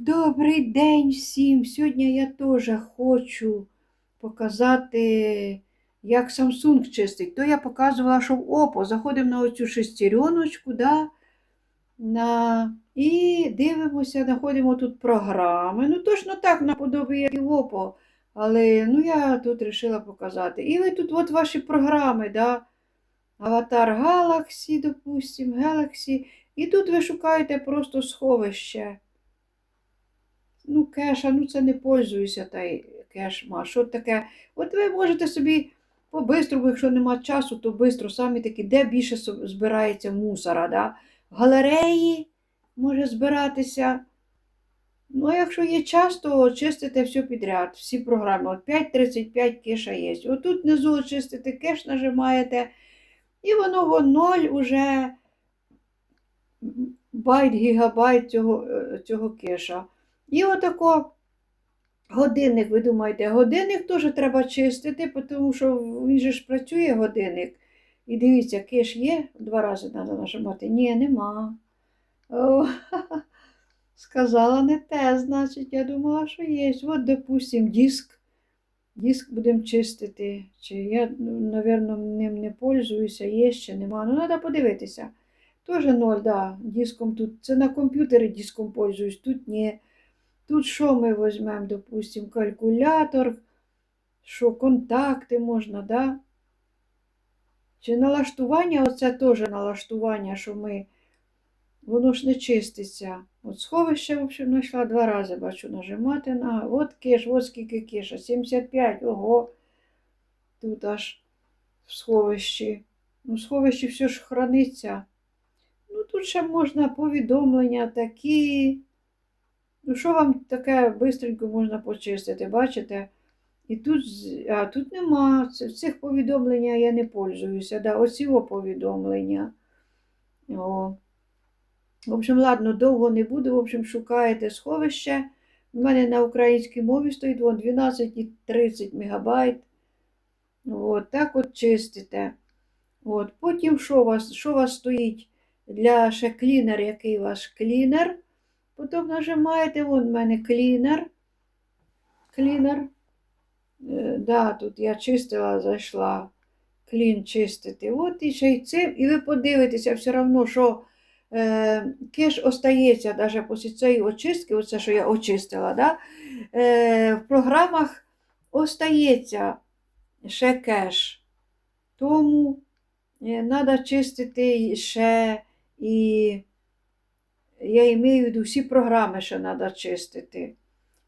добрий день всім. Сьогодні я теж хочу показати, як Samsung чистить. То я показувала, що в Oppo заходимо на оцю шестереночку, да, на... і дивимося, знаходимо тут програми. Ну, точно так, наподобі, як і в Oppo. Але ну, я тут вирішила показати. І ви тут от ваші програми, да? Аватар Galaxy, допустим, Galaxy. І тут ви шукаєте просто сховище. Ну, кеша, ну це не пользуюся та й кешма. Що таке? От ви можете собі по-бистрому, якщо нема часу, то бистро самі такі, де більше збирається мусора. Да? В галереї може збиратися. Ну, а якщо є час, то чистите все підряд, всі програми. От 5.35 кеша є. Отут внизу чистите кеш, нажимаєте, і воно в ноль уже байт, гігабайт цього, е, цього кеша. І отако годинник, ви думаєте, годинник теж треба чистити, тому що він же ж працює годинник. І дивіться, кеш є, два рази треба нажимати. Ні, нема. О, сказала не те, значить, я думала, що є. От, допустим, диск. Диск будемо чистити. Чи я, напевно, ним не пользуюся, є ще нема. Ну, треба подивитися. Тоже ноль, да. Диском тут. Це на комп'ютері диском пользуюсь, тут ні. Тут що ми візьмемо, допустим, калькулятор, що контакти можна, да? Чи налаштування, оце теж налаштування, що ми, воно ж не чиститься. От сховище, в общем, знайшла два рази, бачу, нажимати на. От кеш, от скільки кеша, 75, ого. Тут аж в сховищі. Ну, в сховищі все ж храниться. Ну, тут ще можна повідомлення такі. Ну, що вам таке бистренько можна почистити, бачите? І тут, а тут нема. Цих повідомлення я не пользуюся. Да? Оці повідомлення. О. В общем, ладно, довго не буду. В общем, шукаєте сховище. У мене на українській мові стоїть вон 12 і 30 мегабайт. От, так от чистите. От. Потім що у вас, що у вас стоїть для ще клінер, який ваш клінер? Потім нажимаєте, вон в мене клінер. Клінер. Е, да, тут я чистила, зайшла. Клін чистити. От і ще й цим. І ви подивитеся все одно, що е, кеш остається навіть після цієї очистки, оце, що я очистила, да? е, в програмах остається ще кеш. Тому треба чистити ще і я маю в виду всі програми ще треба чистити.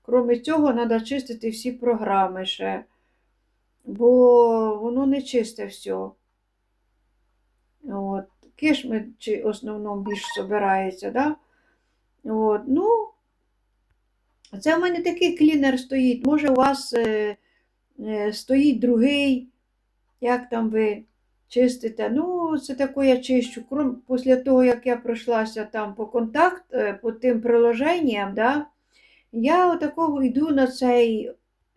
Крім цього, треба чистити всі програми ще, бо воно не чисте все. От. Кишми в основному більш збирається, да? От. Ну, це в мене такий клінер стоїть. Може, у вас е, е, стоїть другий, як там ви чистите. Ну, це таке я чищу. Крім, після того, як я пройшлася там по контакт, е, по тим приложенням, да, я отакого йду на цей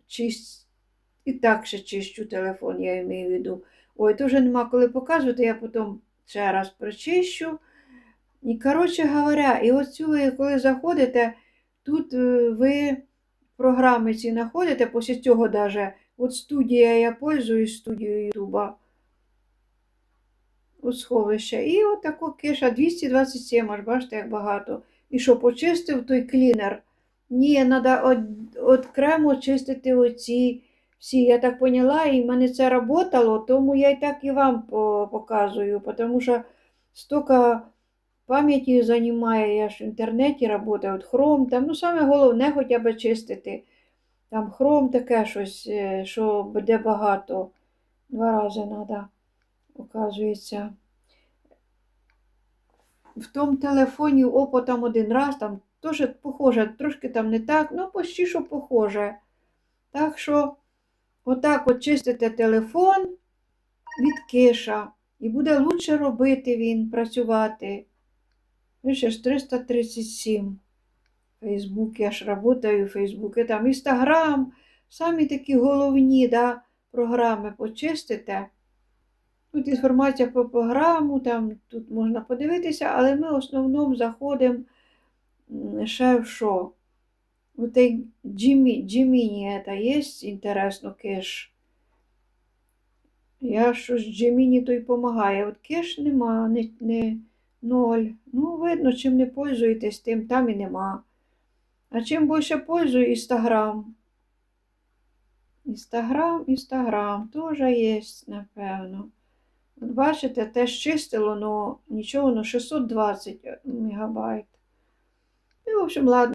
чисть. І так ще чищу телефон, я маю в виду. Ой, то вже нема коли показувати, я потім ще раз прочищу. І, коротше говоря, і оцю ви, коли заходите, тут е, ви програми ці знаходите, після цього даже, от студія, я пользуюсь студією Ютуба. От сховище. І от тако киша 227, аж бачите, як багато. І що, почистив той клінер? Ні, треба окремо чистити оці всі. Я так поняла, і в мене це працювало, тому я і так і вам показую, тому що стільки пам'яті займає, я ж в інтернеті працюю, от Chrome, там, ну саме головне хоча б чистити. Там Chrome таке щось, е, що буде багато. Два рази треба, оказується. В тому телефоні Oppo там один раз, там теж похоже, трошки там не так, ну почти що похоже. Так що, отак от чистите телефон від киша. І буде лучше робити він, працювати. Ще ж 337. Фейсбук, я ж працюю в Фейсбуці, там Інстаграм, самі такі головні да, програми почистите. Тут інформація по програму, там тут можна подивитися, але ми в основному заходимо ще в що? И Джимми, Джимини это есть, интересно, кеш. Я щось Джиміні то й помагає. От кеш нема, не, не ноль. Ну, видно, чим не пользуєтесь, тим там і нема. А чим більше пользую, Інстаграм. Інстаграм, Інстаграм теж є, напевно. Бачите, теж чистило, але нічого, ну 620 мегабайт. Ну, в общем, ладно.